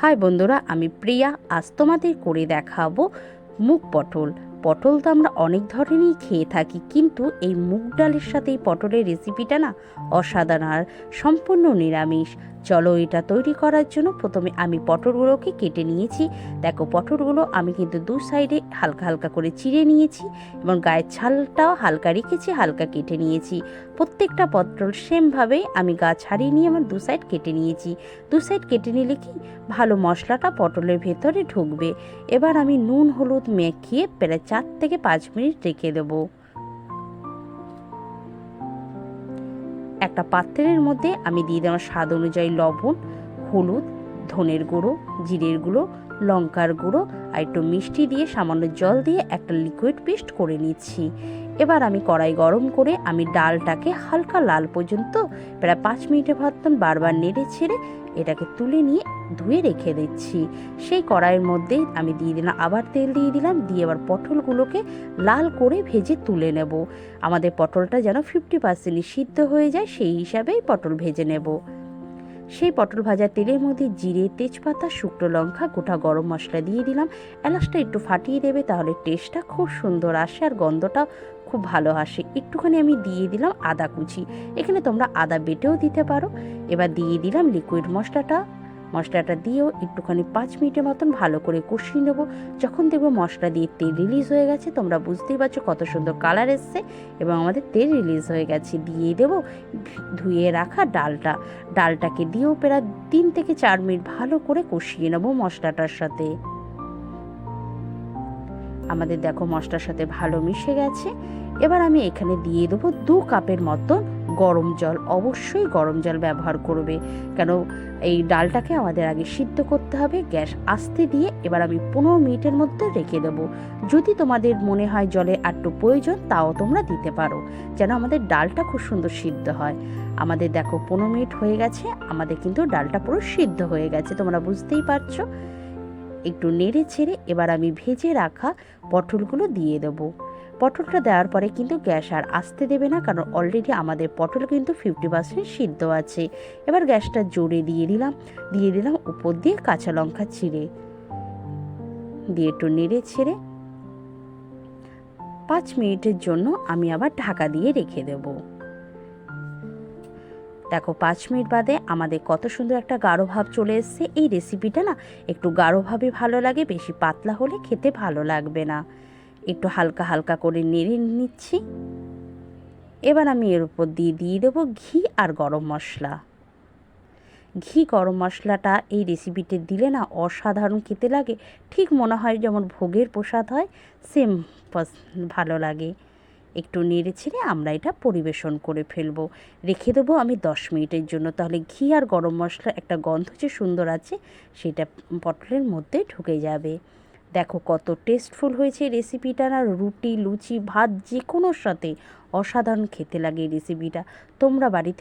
High বন্ধুরা, আমি প্রিয়া। আজ তোমাদের করে দেখাবো মুগ পটল। পটল তো আমরা অনেক ধরনেরই খেয়ে থাকি, কিন্তু এই মুগ ডালের সাথে এই পটলের রেসিপিটা না অসাধারণ আর সম্পূর্ণ নিরামিষ। চলো এটা তৈরি করার জন্য প্রথমে আমি পটলগুলোকে কেটে নিয়েছি। দেখো পটলগুলো আমি কিন্তু দু সাইডে হালকা হালকা করে চিড়ে নিয়েছি এবং গায়ের ছালটাও হালকা রেখেছি, হালকা কেটে নিয়েছি। প্রত্যেকটা পটল সেমভাবেই আমি গা ছাড়িয়ে নিয়ে আমার দু সাইড কেটে নিয়েছি। দু সাইড কেটে নিলে কি ভালো মশলাটা পটলের ভেতরে ঢুকবে। এবার আমি নুন, হলুদ মেখিয়ে প্রায় চার থেকে পাঁচ মিনিট রেখে দেবো। একটা পাত্রের মধ্যে আমি দিয়ে দেওয়া স্বাদ অনুযায়ী লবণ, হলুদ, ধনের গুঁড়ো, জিরের গুঁড়ো, লঙ্কার গুঁড়ো আর একটু মিষ্টি দিয়ে সামান্য জল দিয়ে একটা লিকুইড পেস্ট করে নিচ্ছি। এবার আমি কড়াই গরম করে আমি ডালটাকে হালকা লাল পর্যন্ত প্রায় পাঁচ মিনিটের মতন বারবার নেড়ে ছেড়ে এটাকে তুলে নিয়ে ধুয়ে রেখে দিচ্ছি। সেই কড়াইয়ের মধ্যে আমি দিয়ে দিলাম, আবার তেল দিয়ে দিলাম, দিয়ে আবার পটলগুলোকে লাল করে ভেজে তুলে নেব। আমাদের পটলটা যেন ফিফটি পার্সেন্টই সিদ্ধ হয়ে যায়, সেই হিসাবেই পটল ভেজে নেব। সেই পটল ভাজা তেলের মধ্যে জিরে, তেজপাতা, শুকনো লঙ্কা, গোটা গরম মশলা দিয়ে দিলাম। এলাচটা একটু ফাটিয়ে দেবে, তাহলে টেস্টটা খুব সুন্দর আসে আর গন্ধটা খুব ভালো আসে। একটুখানি আমি দিয়ে দিলাম আদা কুচি। এখানে তোমরা আদা বেটেও দিতে পারো। এবার দিয়ে দিলাম লিকুইড মশলাটা। মশলাটা দিয়েও একটুখানি পাঁচ মিনিটের মতন ভালো করে কষিয়ে নেব। যখন দেখব মশলা দিয়ে তেল রিলিজ হয়ে গেছে, তোমরা বুঝতেই পারছ কত সুন্দর কালার এসছে এবং আমাদের তেল রিলিজ হয়ে গেছে। দিয়ে দেবো ধুয়ে রাখা ডালটা। ডালটাকে দিয়েও প্রায় তিন থেকে চার মিনিট ভালো করে কষিয়ে নেব মশলাটার সাথে। আমাদের দেখো মশলার সাথে ভালো মিশে গেছে। এবার আমি এখানে দিয়ে দেবো দু কাপের মতন গরম জল অবশ্যই গরম জল ব্যবহার করবে। কেন? এই ডালটাকে আমাদের আগে সিদ্ধ করতে হবে, গ্যাস আস্তে দিয়ে এবার আমি পনেরো মিনিটের মধ্যে রেখে দেবো। যদি তোমাদের মনে হয় জলে একটু প্রয়োজন, তাও তোমরা দিতে পারো। যেন আমাদের ডালটা খুব সুন্দর সিদ্ধ হয়। আমাদের দেখো, পনেরো মিনিট হয়ে গেছে, আমাদের কিন্তু ডালটা পুরো সিদ্ধ হয়ে গেছে, তোমরা বুঝতেই পারছ। একটু নেড়ে ছেড়ে এবার আমি ভেজে রাখা পটলগুলো দিয়ে দেবো। পটলটা দেওয়ার পরে কিন্তু গ্যাস আর আসতে দেবে না, কারণ অলরেডি আমাদের পটল কিন্তু ফিফটি পার্সেন্ট সিদ্ধ আছে। এবার গ্যাসটা জোরে দিয়ে দিলাম দিয়ে দিলাম উপর দিয়ে কাঁচা লঙ্কা চিড়ে দিয়ে একটু নেড়ে ছেড়ে পাঁচ মিনিটের জন্য আমি আবার ঢাকা দিয়ে রেখে দেব। দেখো, পাঁচ মিনিট বাদে আমাদের কত সুন্দর একটা গাঢ় ভাব চলে এসছে। এই রেসিপিটা না একটু গাঢ়ভাবে ভালো লাগে, বেশি পাতলা হলে খেতে ভালো লাগবে না। একটু হালকা হালকা করে নেড়ে নিচ্ছি। এবার আমি এর উপর দিয়ে দিয়ে দেবো ঘি আর গরম মশলা। ঘি, গরম মশলাটা এই রেসিপিতে দিলে না অসাধারণ খেতে লাগে। ঠিক মনে হয় যেমন ভোগের প্রসাদ হয় সেম ভালো লাগে। একটু নেড়ে ছেড়ে আমরা এটা পরিবেশন করে ফেলব। রেখে দেবো আমি দশ মিনিটের জন্য। তাহলে ঘি আর গরম মশলা একটা গন্ধ যে সুন্দর আছে, সেটা পটলের মধ্যে ঢুকে যাবে। দেখো কত টেস্টফুল হয়েছে রেসিপিটা না। রুটি, লুচি, ভাত যে কোনোর সাথে অসাধারণ খেতে লাগে রেসিপিটা তোমরা বাড়িতে